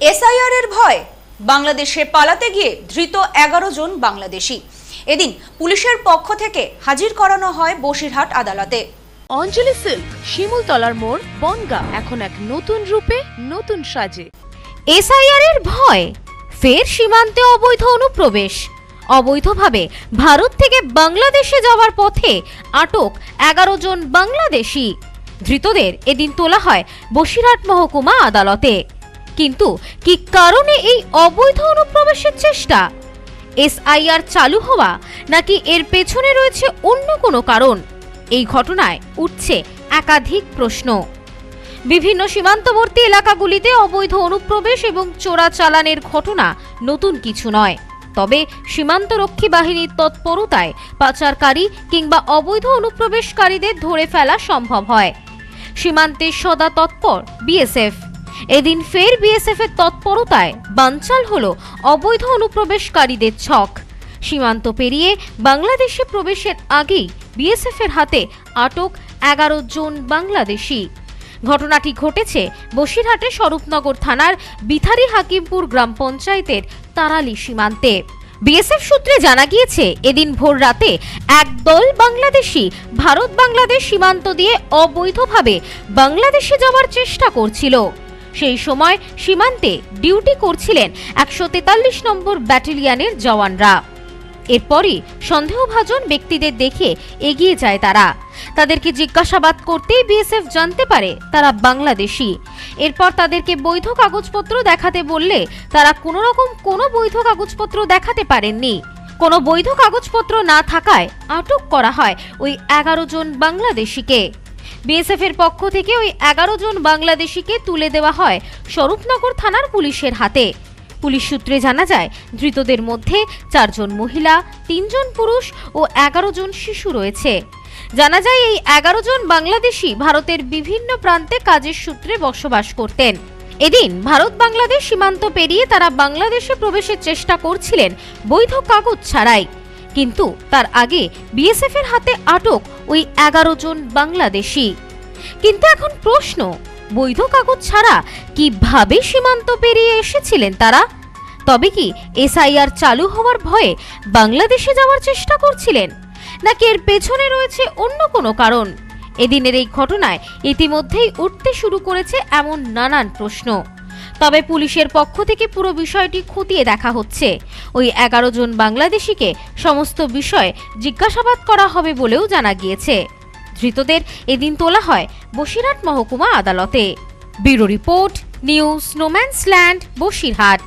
SIR এর ভয় বাংলাদেশে পালাতে গিয়ে ধৃত এগারো জন বাংলাদেশি। এদিন পুলিশের পক্ষ থেকে হাজির করানো হয় বসিরহাট আদালতে। অঞ্জলি সিল্ক শিমুলতলার মোড় বনগা এখন এক নতুন রূপে নতুন সাজে। এসআইআর এর ভয় ফের সীমান্তে অবৈধ অনুপ্রবেশ। অবৈধভাবে ভারত থেকে বাংলাদেশে যাওয়ার পথে আটক এগারো জন বাংলাদেশি। ধৃতদের এদিন তোলা হয় বসিরহাট মহকুমা আদালতে। কিন্তু কি কারণে এই অবৈধ অনুপ্রবেশের চেষ্টা? এসআইআর চালু হওয়া নাকি এর পেছনে রয়েছে অন্য কোনো কারণ? এই ঘটনায় উঠছে একাধিক প্রশ্ন। বিভিন্ন সীমান্তবর্তী এলাকাগুলিতে অবৈধ অনুপ্রবেশ এবং চোরাচালানের ঘটনা নতুন কিছু নয়। তবে সীমান্তরক্ষী বাহিনীর তৎপরতায় পাচারকারী কিংবা অবৈধ অনুপ্রবেশকারীদের ধরে ফেলা সম্ভব হয়। সীমান্তে সদা তৎপর বিএসএফ। এদিন ফের বিএসএফ এর তৎপরতায় বানচাল হল অবৈধ অনুপ্রবেশকারীদের ছক। সীমান্ত পেরিয়ে বাংলাদেশে প্রবেশের আগেই বিএসএফ এর হাতে আটক এগারো জন বাংলাদেশি। ঘটনাটি ঘটেছে বসিরহাটে স্বরূপনগর থানার বিথারি হাকিমপুর গ্রাম পঞ্চায়েতের তারালি সীমান্তে। বিএসএফ সূত্রে জানা গিয়েছে, এদিন ভোর রাতে একদল বাংলাদেশি ভারত বাংলাদেশ সীমান্ত দিয়ে অবৈধভাবে বাংলাদেশে যাওয়ার চেষ্টা করছিল। সেই সময় সীমান্তে ডিউটি করছিলেন একশো তেতাল্লিশ নম্বর ব্যাটালিয়নের জওয়ানরা। এরপরই সন্দেহভাজন ব্যক্তিদের দেখে এগিয়ে যায় তারা। তাদেরকে জিজ্ঞাসাবাদ করতেই বিএসএফ জানতে পারে তারা বাংলাদেশি। এরপর তাদেরকে বৈধ কাগজপত্র দেখাতে বললে তারা কোনো রকম কোনো বৈধ কাগজপত্র দেখাতে পারেননি। কোনো বৈধ কাগজপত্র না থাকায় আটক করা হয় ওই এগারো জন বাংলাদেশিকে। বিএসএফ এর পক্ষ থেকে ওই এগারো জন বাংলাদেশিকে তুলে দেওয়া হয় স্বরূপনগর থানার পুলিশের হাতে। পুলিশ সূত্রে জানা যায়, ধৃতদের মধ্যে চারজন মহিলা, তিনজন পুরুষ ও এগারো জন শিশু রয়েছে। জানা যায়, এই এগারো জন বাংলাদেশি ভারতের বিভিন্ন প্রান্তে কাজের সূত্রে বসবাস করতেন। এদিন ভারত বাংলাদেশ সীমান্ত পেরিয়ে তারা বাংলাদেশে প্রবেশের চেষ্টা করছিলেন বৈধ কাগজ ছাড়াই। কিন্তু তার আগে বিএসএফ এর হাতে আটক ওই এগারো জন বাংলাদেশি। কিন্তু এখন প্রশ্ন, বৈধ কাগজ ছাড়া কীভাবে সীমান্ত পেরিয়ে এসেছিলেন তারা? তবে কি এসআইআর চালু হওয়ার ভয়ে বাংলাদেশে যাওয়ার চেষ্টা করছিলেন? নাকি এর পেছনে রয়েছে অন্য কোনো কারণ? এদিনের এই ঘটনায় ইতিমধ্যেই উঠতে শুরু করেছে এমন নানান প্রশ্ন। তবে পুলিশের পক্ষ থেকে পুরো বিষয়টি খতিয়ে দেখা হচ্ছে। ওই এগারো জন বাংলাদেশিকে সমস্ত বিষয় জিজ্ঞাসাবাদ করা হবে বলেও জানা গিয়েছে। ধৃতদের এদিন তোলা হয় বসিরহাট মহকুমা আদালতে। Bureau report, news no man's land Basirhat.